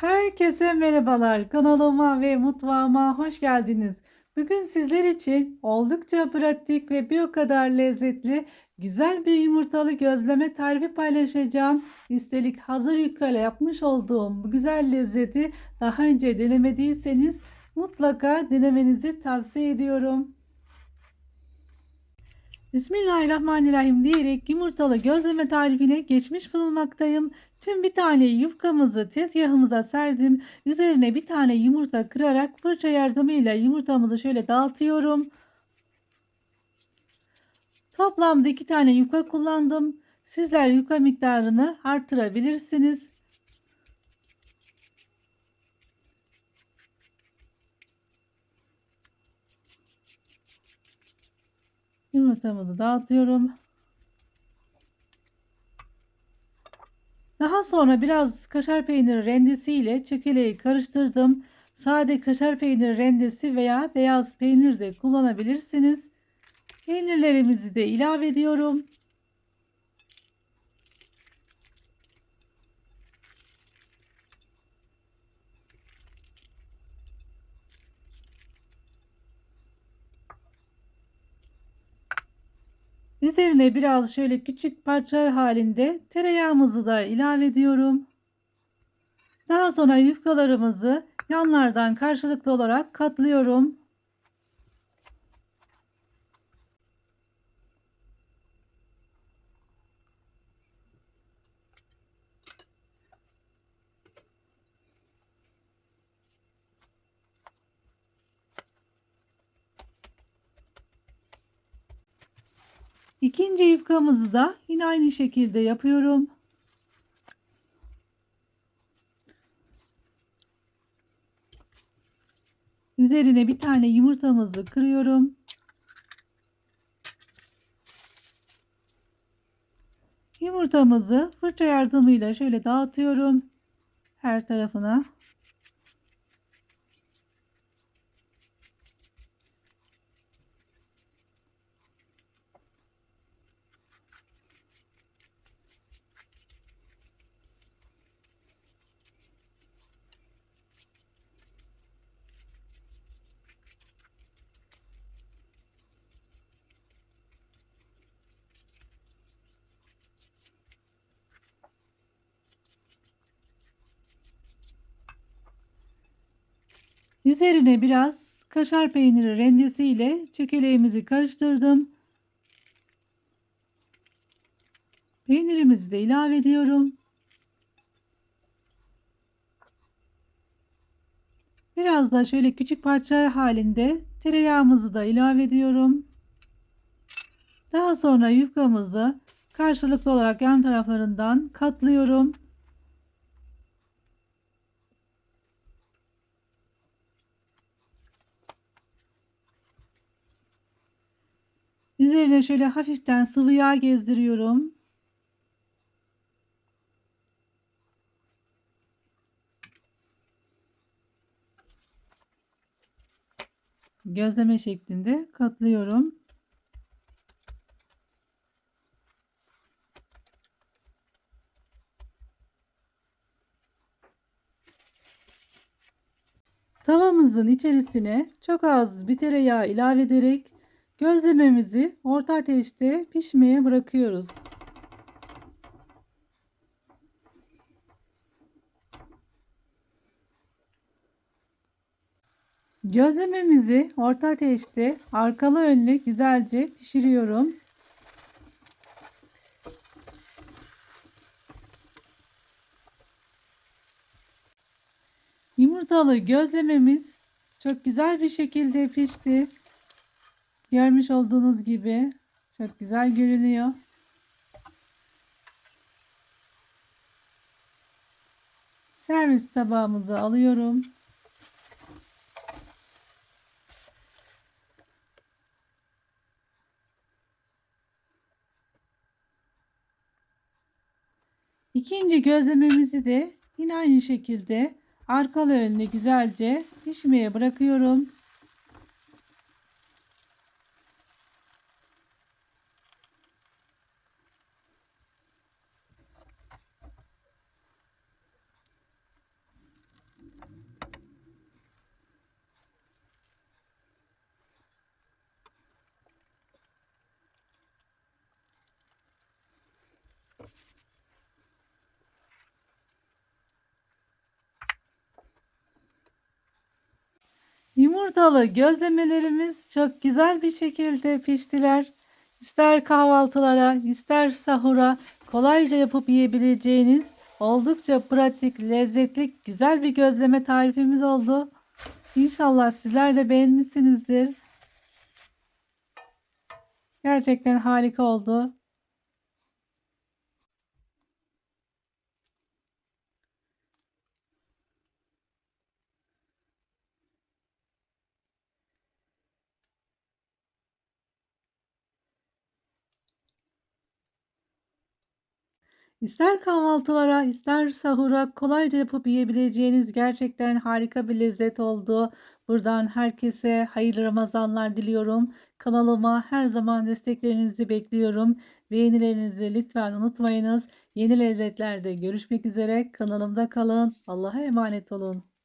Herkese merhabalar. Kanalıma ve mutfağıma hoş geldiniz. Bugün sizler için oldukça pratik ve bir o kadar lezzetli güzel bir yumurtalı gözleme tarifi paylaşacağım. Üstelik hazır yufkayla yapmış olduğum bu güzel lezzeti daha önce denemediyseniz mutlaka denemenizi tavsiye ediyorum. Bismillahirrahmanirrahim diyerek yumurtalı gözleme tarifine geçmiş bulunmaktayım. Tüm bir tane yufkamızı tezgahımıza serdim. Üzerine bir tane yumurta kırarak fırça yardımıyla yumurtamızı şöyle dağıtıyorum. Toplamda iki tane yufka kullandım. Sizler yufka miktarını artırabilirsiniz. Yumurtamızı dağıtıyorum. Daha sonra biraz kaşar peyniri rendesi ile çökeleği karıştırdım. Sade kaşar peyniri rendesi veya beyaz peynir de kullanabilirsiniz. Peynirlerimizi de ilave ediyorum. Üzerine biraz şöyle küçük parçalar halinde tereyağımızı da ilave ediyorum. Daha sonra yufkalarımızı yanlardan karşılıklı olarak katlıyorum. İkinci yufkamızı da yine aynı şekilde yapıyorum. Üzerine bir tane yumurtamızı kırıyorum. Yumurtamızı fırça yardımıyla şöyle dağıtıyorum her tarafına. Üzerine biraz kaşar peyniri rendesi ile çökeleğimizi karıştırdım. Peynirimizi de ilave ediyorum. Biraz da şöyle küçük parça halinde tereyağımızı da ilave ediyorum. Daha sonra yufkamızı karşılıklı olarak yan taraflarından katlıyorum. Üzerine şöyle hafiften sıvı yağ gezdiriyorum. Gözleme şeklinde katlıyorum. Tavamızın içerisine çok az bir tereyağı ilave ederek Gözlememizi orta ateşte pişmeye bırakıyoruz. Gözlememizi orta ateşte arkalı önlü güzelce pişiriyorum. Yumurtalı gözlememiz çok güzel bir şekilde pişti. Görmüş olduğunuz gibi çok güzel görünüyor. Servis tabağımızı alıyorum. İkinci gözlememizi de yine aynı şekilde arkalı önlü güzelce pişmeye bırakıyorum. Yumurtalı gözlemelerimiz çok güzel bir şekilde piştiler. İster kahvaltılara, ister sahura kolayca yapıp yiyebileceğiniz oldukça pratik, lezzetli, güzel bir gözleme tarifimiz oldu. İnşallah sizler de beğenmişsinizdir. Gerçekten harika oldu. İster kahvaltılara, ister sahura kolayca yapıp yiyebileceğiniz gerçekten harika bir lezzet oldu. Buradan herkese hayırlı Ramazanlar diliyorum. Kanalıma her zaman desteklerinizi bekliyorum. Beğenilerinizi lütfen unutmayınız. Yeni lezzetlerde görüşmek üzere. Kanalımda kalın. Allah'a emanet olun.